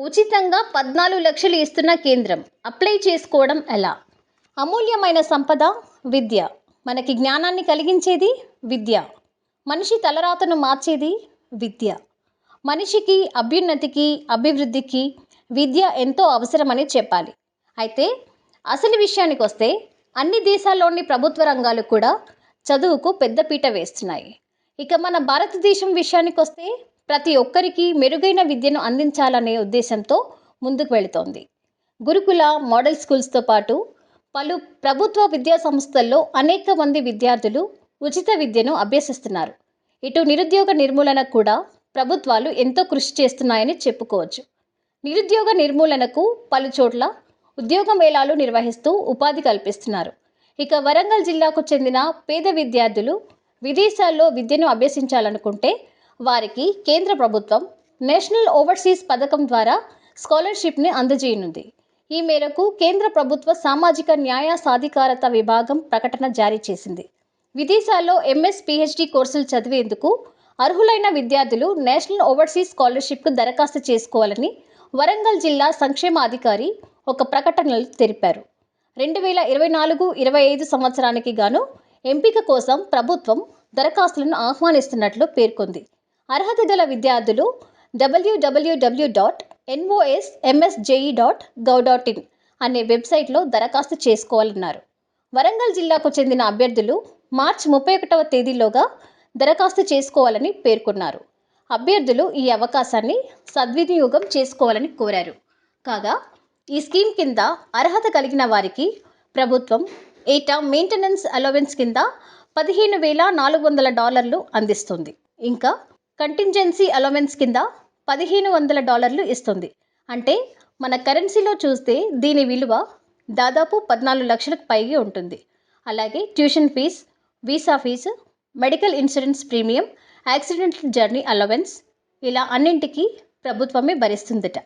ఉచితంగా పద్నాలుగు లక్షలు ఇస్తున్న కేంద్రం. అప్లై చేసుకోవడం ఎలా? అమూల్యమైన సంపద విద్య. మనకి జ్ఞానాన్ని కలిగించేది విద్య. మనిషి తలరాతను మార్చేది విద్య. మనిషికి అభ్యున్నతికి అభివృద్ధికి విద్య ఎంతో అవసరమని చెప్పాలి. అయితే అసలు విషయానికి వస్తే అన్ని దేశాల్లోని ప్రభుత్వ రంగాలు కూడా చదువుకు పెద్దపీట వేస్తున్నాయి. ఇక మన భారతదేశం విషయానికి వస్తే ప్రతి ఒక్కరికి మెరుగైన విద్యను అందించాలనే ఉద్దేశంతో ముందుకు వెళుతోంది. గురుకుల మోడల్ స్కూల్స్తో పాటు పలు ప్రభుత్వ విద్యా సంస్థల్లో అనేక మంది విద్యార్థులు ఉచిత విద్యను అభ్యసిస్తున్నారు. ఇటు నిరుద్యోగ నిర్మూలన కూడా ప్రభుత్వాలు ఎంతో కృషి చేస్తున్నాయని చెప్పుకోవచ్చు. నిరుద్యోగ నిర్మూలనకు పలు చోట్ల ఉద్యోగ మేళాలు నిర్వహిస్తూ ఉపాధి కల్పిస్తున్నారు. ఇక వరంగల్ జిల్లాకు చెందిన పేద విద్యార్థులు విదేశాల్లో విద్యను అభ్యసించాలనుకుంటే వారికి కేంద్ర ప్రభుత్వం నేషనల్ ఓవర్సీస్ పథకం ద్వారా స్కాలర్షిప్ని అందజేయనుంది. ఈ మేరకు కేంద్ర ప్రభుత్వ సామాజిక న్యాయ సాధికారత విభాగం ప్రకటన జారీ చేసింది. విదేశాల్లో ఎంఎస్ పిహెచ్డి కోర్సులు చదివేందుకు అర్హులైన విద్యార్థులు నేషనల్ ఓవర్సీస్ స్కాలర్షిప్కు దరఖాస్తు చేసుకోవాలని వరంగల్ జిల్లా సంక్షేమ అధికారి ఒక ప్రకటనలో తెలిపారు. రెండు వేల ఇరవై నాలుగు ఇరవై ఐదు సంవత్సరానికి గాను ఎంపిక కోసం ప్రభుత్వం దరఖాస్తులను ఆహ్వానిస్తున్నట్లు పేర్కొంది. అర్హత గల విద్యార్థులు WWW dot NOS MSJE dot gov dot in అనే వెబ్సైట్లో దరఖాస్తు చేసుకోవాలన్నారు. వరంగల్ జిల్లాకు చెందిన అభ్యర్థులు మార్చి ముప్పై ఒకటవ తేదీలోగా దరఖాస్తు చేసుకోవాలని పేర్కొన్నారు. అభ్యర్థులు ఈ అవకాశాన్ని సద్వినియోగం చేసుకోవాలని కోరారు. కాగా ఈ స్కీమ్ కింద అర్హత కలిగిన వారికి ప్రభుత్వం ఏటా మెయింటెనెన్స్ అలవెన్స్ కింద పదిహేను వేల నాలుగు వందల డాలర్లు అందిస్తుంది. ఇంకా కంటింజెన్సీ అలవెన్స్ కింద పదిహేను వందల డాలర్లు ఇస్తుంది. అంటే మన కరెన్సీలో చూస్తే దీని విలువ దాదాపు పద్నాలుగు లక్షలకు పైగా ఉంటుంది. అలాగే tuition fee visa fee medical insurance premium accidental journey allowance ఇలా అన్నింటికీ ప్రభుత్వమే భరిస్తుందట.